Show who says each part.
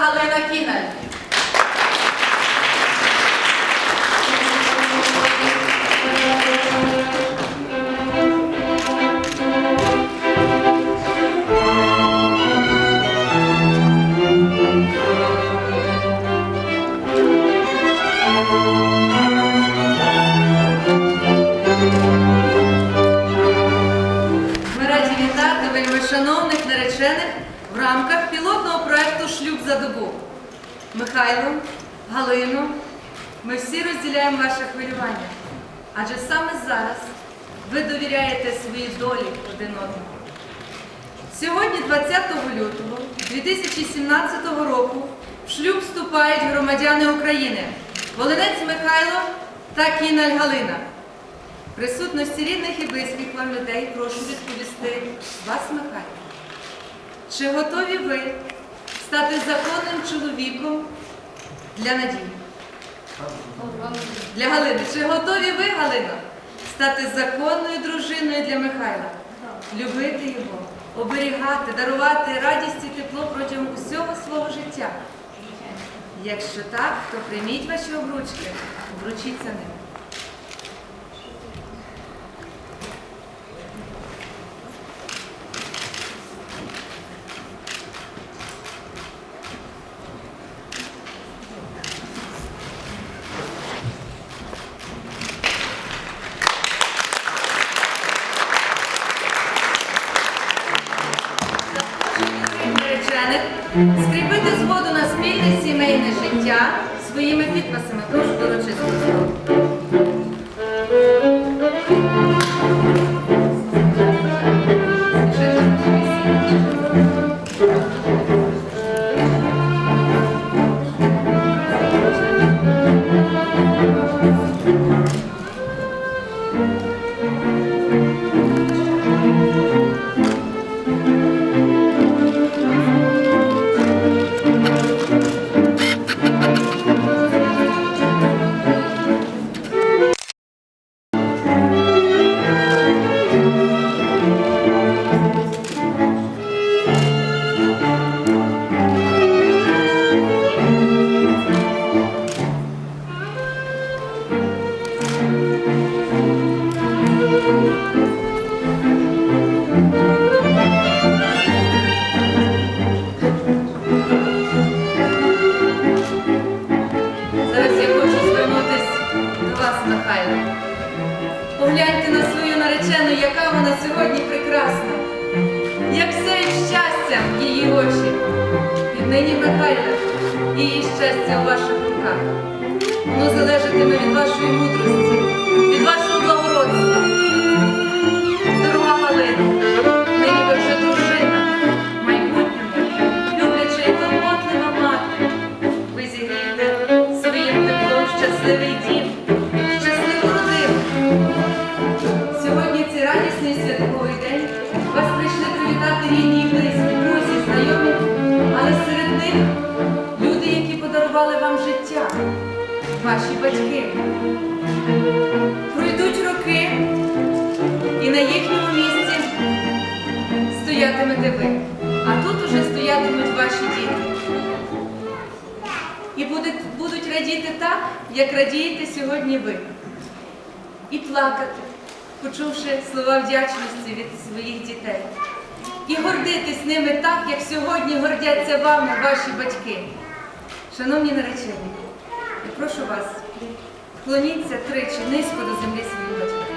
Speaker 1: Галина Кінель. Ми раді вітати вельмишановних наречених рамках пілотного проекту Шлюб за добу. Михайло, Галину, ми всі розділяємо ваше хвилювання, адже саме зараз ви довіряєте свої долі один одному. Сьогодні, 20 лютого 2017 року, в шлюб вступають громадяни України Волинець Михайло та Кіналь Галина. В присутності рідних і близьких вам людей прошу відповісти вас, Михайло. Чи готові ви стати законним чоловіком для Надії? Для Галини. Чи готові ви, Галина, стати законною дружиною для Михайла? Любити його, оберігати, дарувати радість і тепло протягом усього свого життя? Якщо так, то прийміть ваші обручки, обручіться ними. Скріпити згоду на спільне сімейне життя своїми підписами. Прошу до Погляньте на свою наречену, яка вона сьогодні прекрасна, як сяє щастя в її очі. Віднині Михайло, її щастя в ваших руках. Воно залежатиме від вашої мудрості, радісний святковий день. Вас прийшли привітати рідні і близькі, друзі, знайомі, але серед них люди, які подарували вам життя, ваші батьки. Пройдуть роки, і на їхньому місці стоятимете ви, а тут уже стоятимуть ваші діти. І будуть, радіти так, як радієте сьогодні ви. І плакати, почувши слова вдячності від своїх дітей. І гордитись ними так, як сьогодні гордяться вами ваші батьки. Шановні наречені, я прошу вас, вклоніться тричі низько до землі своїх батьків.